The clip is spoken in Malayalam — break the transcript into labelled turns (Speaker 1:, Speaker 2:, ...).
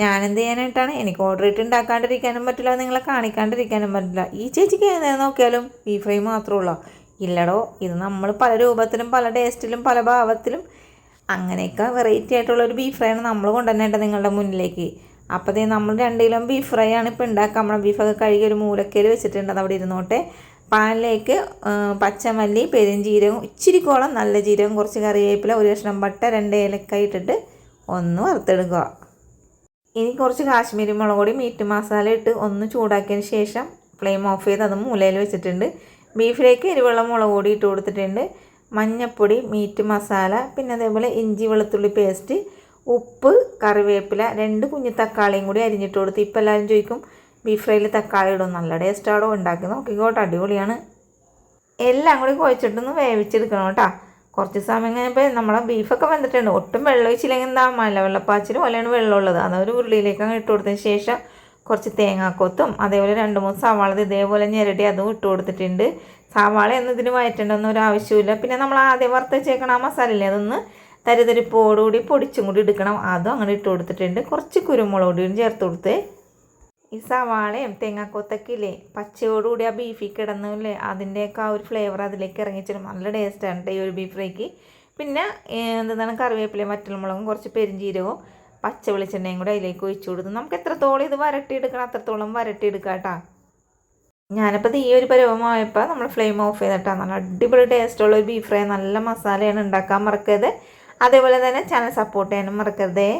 Speaker 1: ഞാനെന്ത് ചെയ്യാനായിട്ടാണ്? എനിക്ക് ഓർഡർ ഇട്ട് ഉണ്ടാക്കാണ്ടിരിക്കാനും പറ്റില്ല നിങ്ങളെ കാണിക്കാണ്ടിരിക്കാനും പറ്റില്ല. ഈ ചേച്ചിക്ക് ഏതാ നോക്കിയാലും ബീഫ് ഫ്രൈ മാത്രമേ ഉള്ളൂ? ഇല്ലടോ ഇത് നമ്മൾ പല രൂപത്തിലും പല ടേസ്റ്റിലും പല ഭാവത്തിലും അങ്ങനെയൊക്കെ വെറൈറ്റി ആയിട്ടുള്ള ഒരു ബീഫ് ഫ്രൈ ആണ് നമ്മൾ കൊണ്ടുവന്നേണ്ടത് നിങ്ങളുടെ മുന്നിലേക്ക്. അപ്പോൾ ദേ നമ്മൾ രണ്ട് കിലോ ബീഫ് ഫ്രൈ ആണ് ഇപ്പോൾ ഉണ്ടാക്കുക നമ്മുടെ ബീഫൊക്കെ കഴുകി ഒരു മൂലക്കയിൽ വെച്ചിട്ടുണ്ട് അത് അവിടെ ഇരുന്നോട്ടെ. പാനിലേക്ക് പച്ചമല്ലി പെരുംജീരകം ഇച്ചിരി കോളം നല്ല ജീരകം കുറച്ച് കറിവേപ്പില ഒരു കഷ്ണം പട്ട രണ്ട് ഏലക്കായ ഇട്ടിട്ട് ഒന്ന് വറുത്തെടുക്കുക. ഇനി കുറച്ച് കാശ്മീരി മുളക് പൊടി മീറ്റ് മസാല ഇട്ട് ഒന്ന് ചൂടാക്കിയതിന് ശേഷം ഫ്ലെയിം ഓഫ് ചെയ്ത് അത് മൂലയിൽ വെച്ചിട്ടുണ്ട്. ബീഫിലേക്ക് എരിവെള്ളം മുളക് പൊടി ഇട്ട് കൊടുത്തിട്ടുണ്ട്. മഞ്ഞൾപ്പൊടി മീറ്റ് മസാല പിന്നെ അതേപോലെ ഇഞ്ചി വെളുത്തുള്ളി പേസ്റ്റ് ഉപ്പ് കറിവേപ്പില രണ്ട് കുഞ്ഞു തക്കാളിയും കൂടി അരിഞ്ഞിട്ട് കൊടുത്ത് ഇപ്പം എല്ലാവരും ചോദിക്കും ബീഫ് ഫ്രൈയിൽ തക്കാളി ഇടും നല്ല ടേസ്റ്റാണോ ഉണ്ടാക്കി നോക്കിക്കോട്ടെ അടിപൊളിയാണ്. എല്ലാം കൂടി കുഴച്ചിട്ടൊന്ന് വേവിച്ചെടുക്കണം കേട്ടോ. കുറച്ച് സമയം കഴിഞ്ഞപ്പോൾ നമ്മളെ ബീഫൊക്കെ വന്നിട്ടുണ്ട് ഒട്ടും വെള്ളം ഒഴിച്ചില്ലെങ്കിൽ എന്താ മല വെള്ളപ്പാച്ചിൽ പോലെയാണ് വെള്ളമുള്ളത്. അതൊരു ഉരുളിയിലേക്ക് അങ്ങ് ഇട്ട് കൊടുത്തതിന് ശേഷം കുറച്ച് തേങ്ങാക്കൊത്തും അതേപോലെ രണ്ട് മൂന്ന് സവാള ഇത് ഇതേപോലെ ഞെരടി അതും ഇട്ട് കൊടുത്തിട്ടുണ്ട്. സവാള ഒന്നും ഇതിന് വയറ്റേണ്ടൊന്നും ഒരു ആവശ്യമില്ല പിന്നെ നമ്മൾ ആദ്യം വറുത്ത് വെച്ചേക്കണ ആ മസാലയില്ലേ അതൊന്ന് തരിതരിപ്പോടുകൂടി പൊടിച്ചും കൂടി എടുക്കണം. അതും അങ്ങനെ ഇട്ട് കൊടുത്തിട്ടുണ്ട്. കുറച്ച് കുരുമുളക് പൊടിയും ചേർത്ത് കൊടുത്ത് ഈ സവാളയും തേങ്ങാക്കൊത്തൊക്കെ ഇല്ലേ പച്ചയോടുകൂടി ആ ബീഫിൽ കിടന്നില്ലേ? അതിന്റെയൊക്കെ ആ ഒരു ഫ്ലേവർ അതിലേക്ക് ഇറങ്ങിച്ചിട്ട് നല്ല ടേസ്റ്റാണ് ഈ ഒരു ബീഫ് ഫ്രൈക്ക് പിന്നെ എന്താണ് കറിവേപ്പിലയും വറ്റൽമുളകും കുറച്ച് പെരിഞ്ചീരകവും പച്ച വെളിച്ചെണ്ണയും കൂടെ അതിലേക്ക് ഒഴിച്ചു കൊടുത്തു നമുക്ക് എത്രത്തോളം ഇത് വരട്ടിയെടുക്കണം അത്രത്തോളം വരട്ടിയെടുക്കാം കേട്ടോ ഞാനിപ്പോൾ ഈ ഒരു പരുവമായപ്പോൾ നമ്മൾ ഫ്ലെയിം ഓഫ് ചെയ്തിട്ടാണ് നല്ല അടിപൊളി ടേസ്റ്റുള്ള ഒരു ബീഫ് ഫ്രൈ നല്ല മസാലയാണ് ഉണ്ടാക്കാൻ മറക്കരുത്. അതേപോലെ തന്നെ ചാനൽ സപ്പോർട്ട് ചെയ്യാനും മറക്കരുതേ.